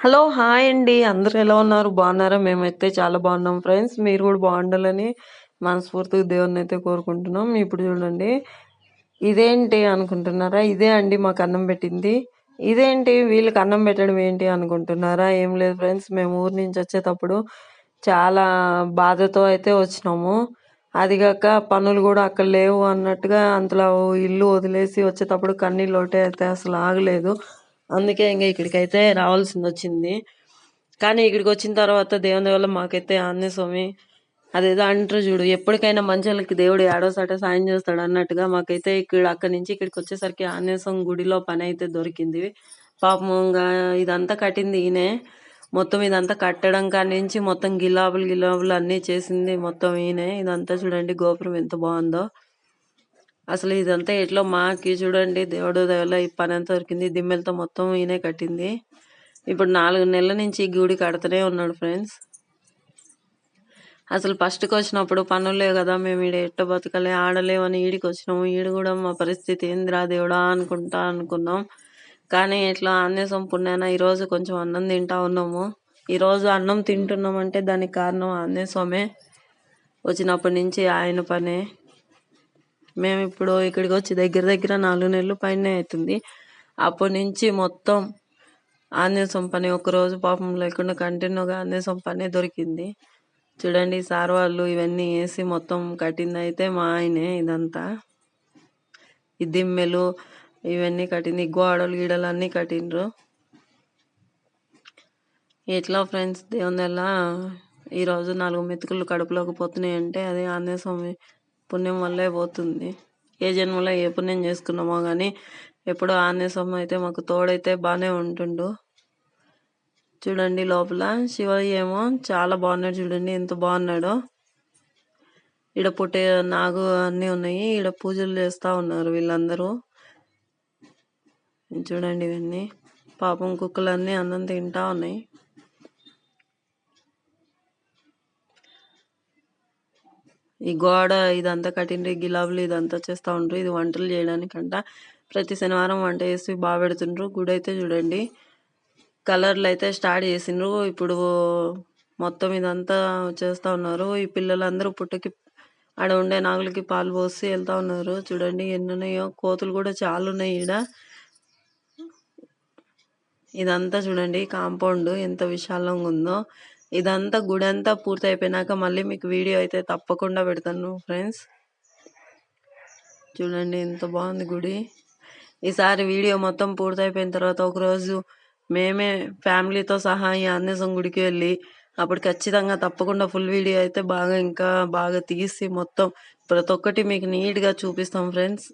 Hello hi అండి. అందరు ఎలా ఉన్నారు? బాగున్నారా? మేమైతే చాలా బాగున్నాం ఫ్రెండ్స్. మీరు కూడా బాగుండాలని మనస్ఫూర్తిగా దేవుని అయితే కోరుకుంటున్నాం. ఇప్పుడు చూడండి. ఇదేంటి అనుకుంటున్నారా? ఇదే అండి మాకు అన్నం పెట్టింది. ఇదేంటి? వీళ్ళకి అన్నం పెట్టడం ఏంటి అనుకుంటున్నారా? ఏం లేదు ఫ్రెండ్స్. మేము ఊరి నుంచి వచ్చేటప్పుడు చాలా బాధతో అయితే వచ్చినాము. అది కాక పనులు కూడా అక్కడ లేవు అన్నట్టుగా అంతలో ఇల్లు వదిలేసి వచ్చేటప్పుడు కన్నీళ్ళు ఒకటే అయితే అసలు ఆగలేదు. అందుకే ఇంకా ఇక్కడికైతే రావాల్సింది వచ్చింది కానీ ఇక్కడికి వచ్చిన తర్వాత దేవుని వల్ల మాకైతే ఆంజనేయ స్వామి అదేదో అంటారు చూడు ఎప్పటికైనా మంచాలకి దేవుడు ఏడోసాట సాయం చేస్తాడు అన్నట్టుగా మాకైతే ఇక్కడ అక్కడి నుంచి ఇక్కడికి వచ్చేసరికి ఆంజనేయ స్వామి గుడిలో పని అయితే దొరికింది పాపంగా ఇదంతా కట్టింది ఈయనే. మొత్తం ఇదంతా కట్టడం కాడి నుంచి మొత్తం గిలాబులు గిలాబులు అన్నీ చేసింది మొత్తం ఈయనే. ఇదంతా చూడండి గోపురం ఎంత బాగుందో. అసలు ఇదంతా ఎట్లా మాకి చూడండి. దేవుడు దయవల్ల ఈ పని అంతా దొరికింది. దిమ్మెలతో మొత్తం ఈయనే కట్టింది. ఇప్పుడు నాలుగు నెలల నుంచి గుడి కడుతూనే ఉన్నాడు ఫ్రెండ్స్. అసలు ఫస్ట్కి వచ్చినప్పుడు పనులే కదా. మేము ఈడ ఎట్ట బతకలే ఆడలేమని ఈడికి వచ్చినాము. ఈడ కూడా మా పరిస్థితి ఏందిరా దేవుడా అనుకుంటా అనుకున్నాం. కానీ ఇట్లా ఆన్యసం పుణ్యాన ఈరోజు కొంచెం అన్నం తింటా ఉన్నాము. ఈరోజు అన్నం తింటున్నామంటే దానికి కారణం ఆంజనేయ వచ్చినప్పటి నుంచి ఆయన పనే. మేము ఇప్పుడు ఇక్కడికి వచ్చి దగ్గర దగ్గర నాలుగు నెలలు పైన అవుతుంది. అప్పటి నుంచి మొత్తం ఆంజనేయం పని ఒకరోజు పాపం లేకుండా కంటిన్యూగా ఆంజనేయం పనే దొరికింది. చూడండి సార్ వాళ్ళు ఇవన్నీ వేసి మొత్తం కట్టింది అయితే మా ఆయనే ఇదంతా. ఈ దిమ్మెలు ఇవన్నీ కట్టింది గోడలు గీడలు అన్నీ కట్టిండ్రు. ఎట్లా ఫ్రెండ్స్ దేవుని వల్ల ఈరోజు నాలుగు మెతుకులు కడుపులోకి పోతున్నాయి అంటే అది ఆంజనేయ స్వామి పుణ్యం వల్లే పోతుంది. ఏ జన్మలో ఏ పుణ్యం చేసుకున్నామో కానీ ఎప్పుడో ఆంజనేయ అయితే మాకు తోడైతే బాగానే ఉంటుండు. చూడండి లోపల శివయ్య ఏమో చాలా బాగున్నాడు చూడండి ఎంత బాగున్నాడో. ఈడ పుట్టే నాగు అన్నీ ఉన్నాయి ఈడ పూజలు చేస్తూ ఉన్నారు వీళ్ళందరూ. చూడండి ఇవన్నీ. పాపం కుక్కలన్నీ అన్నం తింటా ఉన్నాయి. ఈ గోడ ఇదంతా కట్టిండ్రు గిలాబులు ఇదంతా చేస్తూ ఉండ్రు ఇది వంటలు చేయడానికంట. ప్రతి శనివారం వంట చేసి బాగా పెడుతుండ్రు. గుడి అయితే చూడండి కలర్లు అయితే స్టార్ట్ చేసిండ్రు. ఇప్పుడు మొత్తం ఇదంతా చేస్తూ ఉన్నారు. ఈ పిల్లలందరూ పుట్టకి ఆడ ఉండే నాగులకి పాలు పోసి వెళ్తా ఉన్నారు. చూడండి ఎన్ని ఉన్నాయో కోతులు కూడా చాలా ఉన్నాయి ఈడ. ఇదంతా చూడండి కాంపౌండ్ ఎంత విశాలంగా ఉందో. ఇదంతా గుడి అంతా పూర్తి అయిపోయినాక మళ్ళీ మీకు వీడియో అయితే తప్పకుండా పెడతాను ఫ్రెండ్స్. చూడండి ఎంత బాగుంది గుడి. ఈసారి వీడియో మొత్తం పూర్తయిపోయిన తర్వాత ఒకరోజు మేమే ఫ్యామిలీతో సహా ఈ ఆంజనేయం గుడికి వెళ్ళి అప్పుడు ఖచ్చితంగా తప్పకుండా ఫుల్ వీడియో అయితే బాగా ఇంకా బాగా తీసి మొత్తం ప్రతి ఒక్కటి మీకు నీట్గా చూపిస్తాం ఫ్రెండ్స్.